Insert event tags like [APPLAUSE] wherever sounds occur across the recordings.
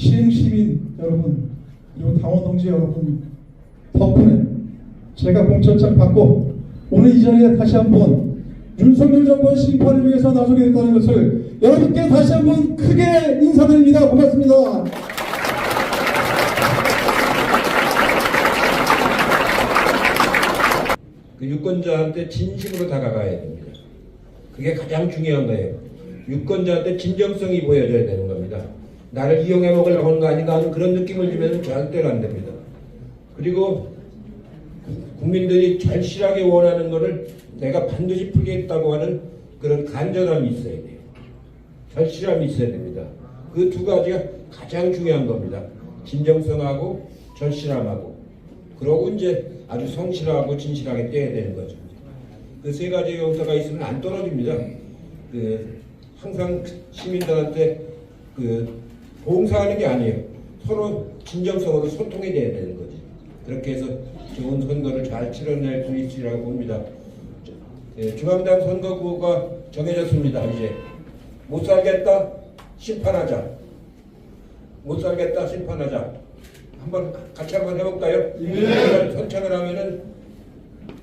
시흥시민 여러분 그리고 당원 동지 여러분 덕분에 제가 공천장 받고 오늘 이 자리에 다시 한번 윤석열 정부의 심판을 위해서 나서게 됐다는 것을 여러분께 다시 한번 크게 인사드립니다. 고맙습니다. 그 유권자한테 진심으로 다가가야 됩니다. 그게 가장 중요한 거예요. 유권자한테 진정성이 보여져야 되는 겁니다. 나를 이용해 먹으려고 하는 거 아닌가 하는 그런 느낌을 주면 절대로 안 됩니다. 그리고 국민들이 절실하게 원하는 것을 내가 반드시 풀겠다고 하는 그런 간절함이 있어야 돼요. 절실함이 있어야 됩니다. 그 두 가지가 가장 중요한 겁니다. 진정성하고 절실함하고 그러고 이제 아주 성실하고 진실하게 떼야 되는 거죠. 그 세 가지 요소가 있으면 안 떨어집니다. 그 항상 시민들한테 그 봉사하는 게 아니에요. 서로 진정성으로 소통이 돼야 되는 거지. 그렇게 해서 좋은 선거를 잘 치러낼 수 있으리라고 봅니다. 예, 중앙당 선거구가 정해졌습니다. 이제 못 살겠다 심판하자. 못 살겠다 심판하자. 한번 같이 한번 해볼까요? 네. 선창을 하면은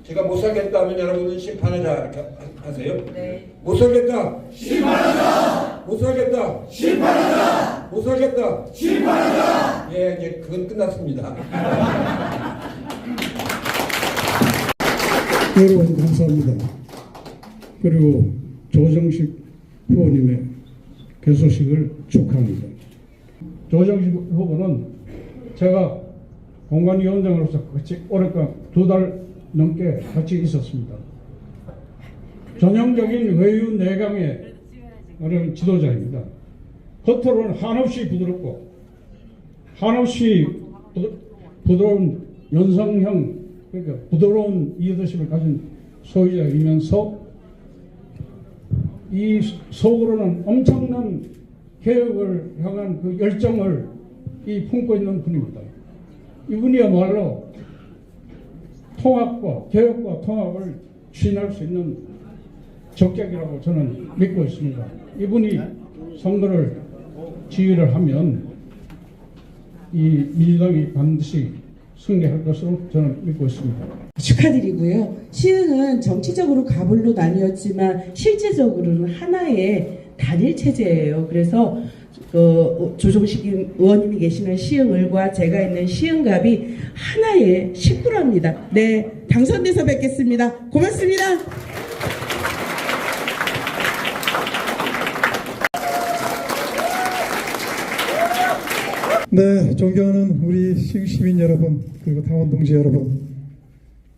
제가 못 살겠다 하면 여러분은 심판하자 이렇게 하- 하세요. 네. 못 살겠다. 심판하자. 못 살겠다. 심판하자. 못 살겠다. 심판하자. 예, 이제 그건 끝났습니다. 여러분 감사합니다. 그리고 조정식 후보님의 개소식을 축하합니다. 조정식 후보는 제가 공관위원장으로서 같이 오랫동안 두 달 넘게 같이 있었습니다. 전형적인 외유 내강의 어려운 지도자입니다. 겉으로는 한없이 부드럽고 한없이 부- 부드러운 연성형 그러니까 부드러운 리더십을 가진 소유자이면서 이 속으로는 엄청난 개혁을 향한 그 열정을 이 품고 있는 분입니다. 이분이야말로 통합과 개혁과 통합을 추진할 수 있는 적격이라고 저는 믿고 있습니다. 이분이 선거를 지휘를 하면 이 민주당이 반드시 승리할 것으로 저는 믿고 있습니다. 축하드리고요. 시흥은 정치적으로 가불로 나뉘었지만 실제적으로는 하나의 단일 체제예요. 그래서 그 조정식 의원님이 계시는 시흥을과 제가 있는 시흥갑이 하나의 식구랍니다. 네, 당선돼서 뵙겠습니다. 고맙습니다. 네, 존경하는 우리 시민 여러분, 그리고 당원 동지 여러분,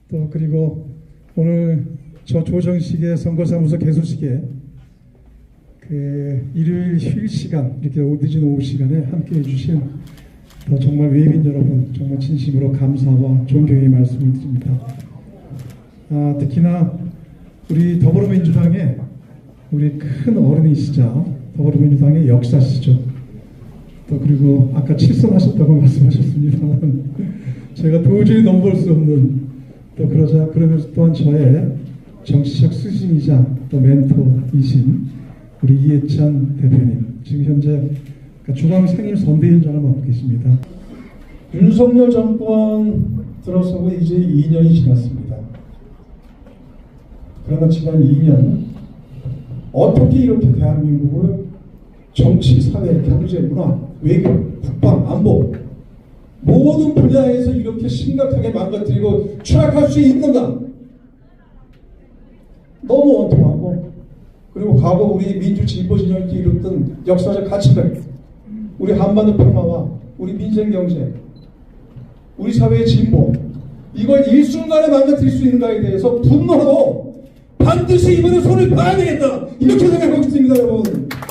또 그리고 오늘 저 조정식의 선거사무소 개소식에 그 일요일 휴일 시간 이렇게 늦은 오후 시간에 함께 해주신 또 정말 외빈 여러분 정말 진심으로 감사와 존경의 말씀을 드립니다. 아, 특히나 우리 더불어민주당의 우리 큰 어른이시자 더불어민주당의 역사시죠. 또 그리고 아까 칠성하셨다고 [LAUGHS] 말씀하셨습니다만 제가 도저히 넘볼 수 없는 또 그러자 그러면서 또한 저의 정치적 스승이자 또 멘토이신 우리 이해찬 대표님 지금 현재 그러니까 중앙 상임 선대위원장을 맡고 계십니다. 윤석열 정권 들어서고 이제 2년이 지났습니다. 그러나 지난 2년 어떻게 이렇게 대한민국을 정치, 사회, 경제, 문화, 외교, 국방, 안보. 모든 분야에서 이렇게 심각하게 망가뜨리고 추락할 수 있는가? 너무 원통하고. 그리고 과거 우리 민주 진보 진영이 이뤘던 역사적 가치들 우리 한반도 평화와 우리 민생 경제. 우리 사회의 진보. 이걸 일순간에 망가뜨릴 수 있는가에 대해서 분노하고 반드시 이번에 손을 봐야 되겠다. 이렇게 생각합니다.